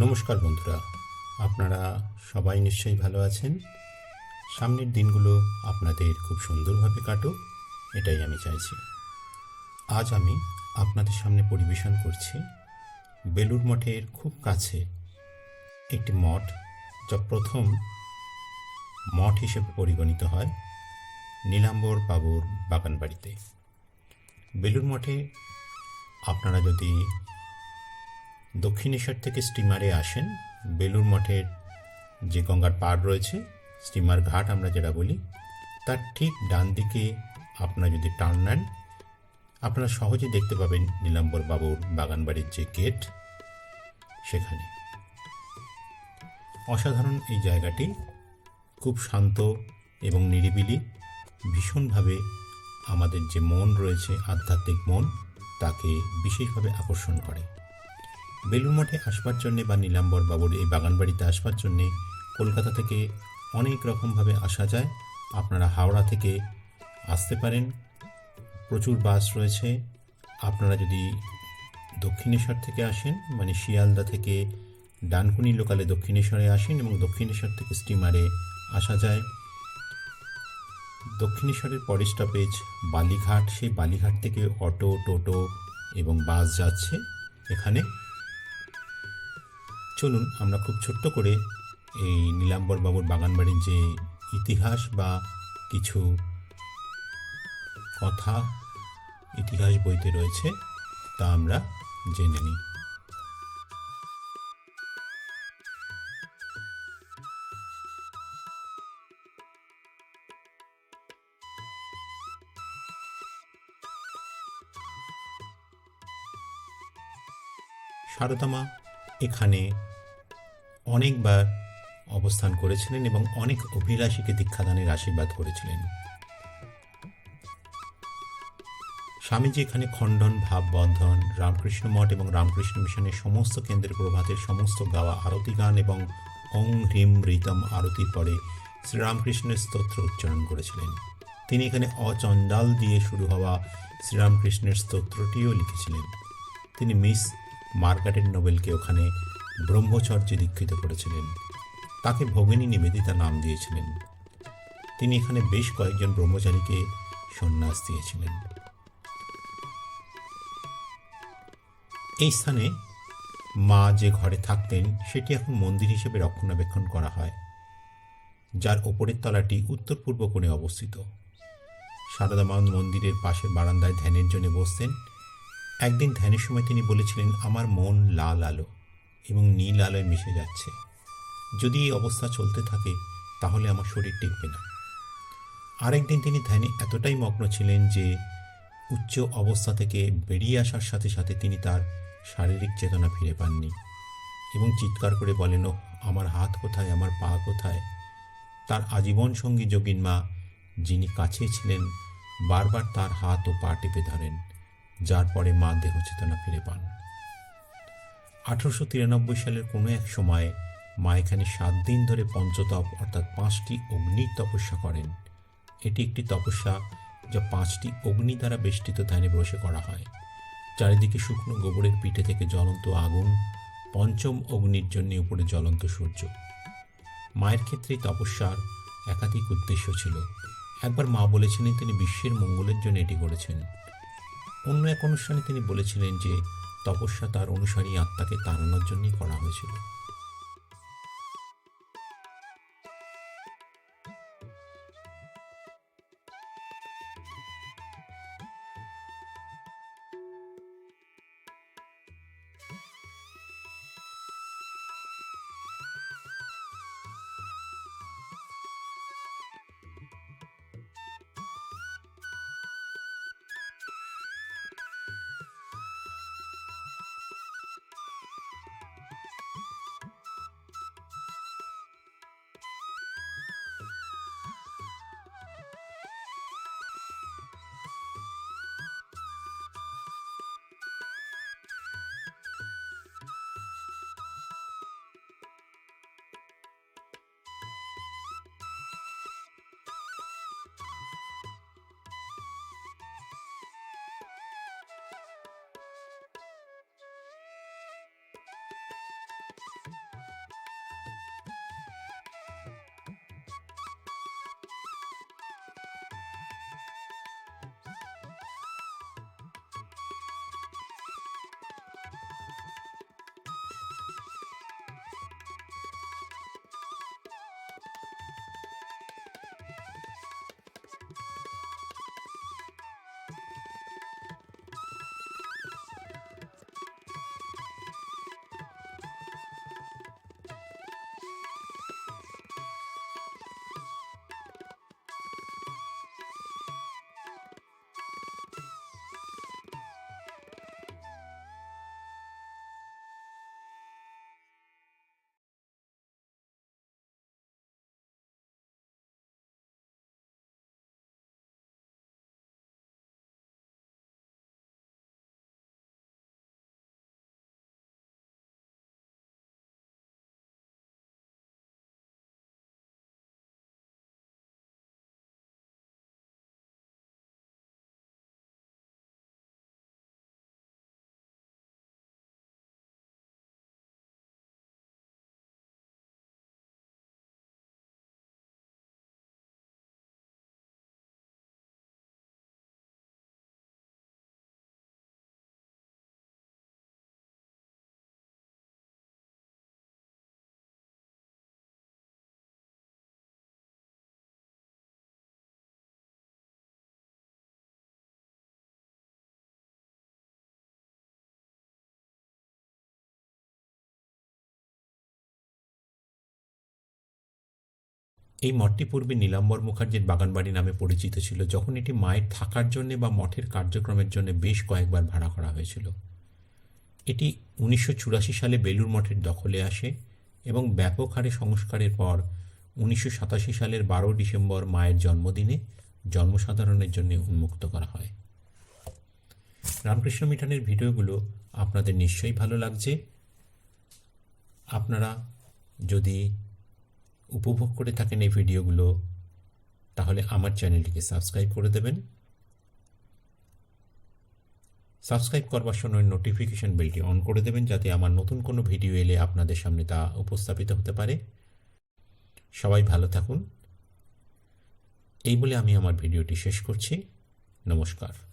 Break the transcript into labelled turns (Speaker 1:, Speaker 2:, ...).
Speaker 1: নমস্কার বন্ধুরা, আপনারা সবাই নিশ্চয়ই ভালো আছেন। সামনের দিনগুলো আপনাদের খুব সুন্দরভাবে কাটুক, এটাই আমি চাইছি। আজ আমি আপনাদের সামনে পরিবেশন করছি বেলুর মঠের খুব কাছে একটি মঠ, যা প্রথম মঠ হিসেবে পরিগণিত হয় নীলাম্বর বাবুর বাগানবাড়িতে। বেলুর মঠে আপনারা যদি দক্ষিণেশ্বর থেকে স্টিমারে আসেন। বেলুর মঠের যে গঙ্গার পাড় রয়েছে স্টিমার ঘাট আমরা যেটা বলি, তার ঠিক ডান দিকে আপনারা যদি টার্ন নেন, আপনারা সহজে দেখতে পাবেন নীলাম্বর বাবুর বাগানবাড়ির যে গেট সেখানে। অসাধারণ এই জায়গাটি, খুব শান্ত এবং নিরিবিলি, ভীষণভাবে আমাদের যে মন রয়েছে, আধ্যাত্মিক মন, তাকে বিশেষভাবে আকর্ষণ করে। বেলুর মঠে আসবার জন্যে বা নীলাম্বর বাবুর এই বাগানবাড়িতে আসবার জন্যে কলকাতা থেকে অনেক রকমভাবে আসা যায়। আপনারা হাওড়া থেকে আসতে পারেন। প্রচুর বাস রয়েছে। আপনারা যদি দক্ষিণেশ্বর থেকে আসেন মানে শিয়ালদা থেকে ডানকুনি লোকালে দক্ষিণেশ্বরে আসেন এবং দক্ষিণেশ্বর থেকে স্টিমারে আসা যায়। দক্ষিণেশ্বরের পরের স্টপেজ বালিঘাট। সেই বালিঘাট থেকে অটো, টোটো এবং বাস যাচ্ছে এখানে। চলুন, আমরা খুব ছোট্ট করে এই নীলাম্বর বাবুর বাগানবাড়ির যে ইতিহাস বা কিছু কথা, ইতিহাস বইতে রয়েছে, তা আমরা জেনে নিই। সারদামা এখানে অনেকবার অবস্থান করেছিলেন এবং অনেক অভিলাষীকে দীক্ষাদানের আশীর্বাদ করেছিলেন। স্বামীজি এখানে খণ্ডন, ভাব বন্ধন, রামকৃষ্ণ মঠ এবং রামকৃষ্ণ মিশনের সমস্ত কেন্দ্রের প্রভাতের সমস্ত গাওয়া আরতি গান এবং ওং হ্রিম রীতম আরতির পরে শ্রীরামকৃষ্ণের স্তোত্র উচ্চারণ করেছিলেন। তিনি এখানে অচণ্ডাল দিয়ে শুরু হওয়া শ্রীরামকৃষ্ণের স্তোত্রটিও লিখেছিলেন। তিনি মিস মার্গারেট নোবেলকে ওখানে ব্রহ্মচর্যে দীক্ষিত করেছিলেন। তাকে ভগিনী নিবেদিতা নাম দিয়েছিলেন। তিনি এখানে বেশ কয়েকজন ব্রহ্মচারীকে সন্ন্যাস দিয়েছিলেন। এই স্থানে মা যে ঘরে থাকতেন, সেটি এখন মন্দির হিসেবে রক্ষণাবেক্ষণ করা হয়, যার ওপরের তলাটি উত্তর পূর্ব কোণে অবস্থিত। সারদা মা মন্দিরের পাশের বারান্দায় ধ্যানের জন্য বসতেন। একদিন ধ্যানের সময় তিনি বলেছিলেন আমার মন লাল আলো এবং নীল আলোয় মিশে যাচ্ছে। যদি এই অবস্থা চলতে থাকে তাহলে আমার শরীর টিকবে না। আরেকদিন তিনি ধ্যানে এতটাই মগ্ন ছিলেন যে উচ্চ অবস্থা থেকে বেরিয়ে আসার সাথে সাথে তিনি তার শারীরিক চেতনা ফিরে পাননি এবং চিৎকার করে বলেন "ওহ, আমার হাত কোথায়? আমার পা কোথায়? তার আজীবন সঙ্গী যোগিন মা যিনি কাছে ছিলেন বারবার তার হাত ও পা টিপে ধরেন। যার পরে মা দেহ চেতনা ফিরে পান। আঠারোশো তিরানব্বই সালের কোনো এক সময়ে মা এখানে সাত দিন ধরে পঞ্চতপ অর্থাৎ পাঁচটি অগ্নির তপস্যা করেন। এটি একটি তপস্যা যা পাঁচটি অগ্নি দ্বারা বেষ্টিত ধ্যানে বসে করা হয়। চারিদিকে শুকনো গোবরের পিঠে থেকে জ্বলন্ত আগুন পঞ্চম অগ্নির জন্য উপরে জ্বলন্ত সূর্য। মায়ের ক্ষেত্রে তপস্যার একাধিক উদ্দেশ্য ছিল। একবার মা বলেছিলেন, তিনি বিশ্বের মঙ্গলের জন্য এটি করেছেন। অন্য এক অনুষ্ঠানে তিনি বলেছিলেন যে তপস্যা তার অনুসারী আত্মাকে তাড়ানোর জন্যই করা হয়েছিল। এই মঠটি পূর্বে নীলাম্বর মুখার্জির বাগানবাড়ি নামে পরিচিত ছিল, যখন এটি মায়ের থাকার জন্য বা মঠের কার্যক্রমের জন্য বেশ কয়েকবার ভাড়া করা হয়েছিল। এটি উনিশশো চুরাশি সালে বেলুর মঠের দখলে আসে এবং ব্যাপক হারে সংস্কারের পর উনিশশো সাতাশি সালের বারো ডিসেম্বর মায়ের জন্মদিনে জন্মসাধারণের জন্য উন্মুক্ত করা হয়। রামকৃষ্ণ মিঠানের ভিডিওগুলো আপনাদের নিশ্চয়ই ভালো লাগছে। আপনারা যদি উপভোগ করে থাকেন এই ভিডিওগুলো, তাহলে আমার চ্যানেলটিকে সাবস্ক্রাইব করে দেবেন। সাবস্ক্রাইব করবার সময় নোটিফিকেশন বেলটি অন করে দেবেন, যাতে আমার নতুন কোনো ভিডিও এলে আপনাদের সামনে তা উপস্থাপিত হতে পারে। সবাই ভালো থাকুন। এই বলে আমি আমার ভিডিওটি শেষ করছি। নমস্কার।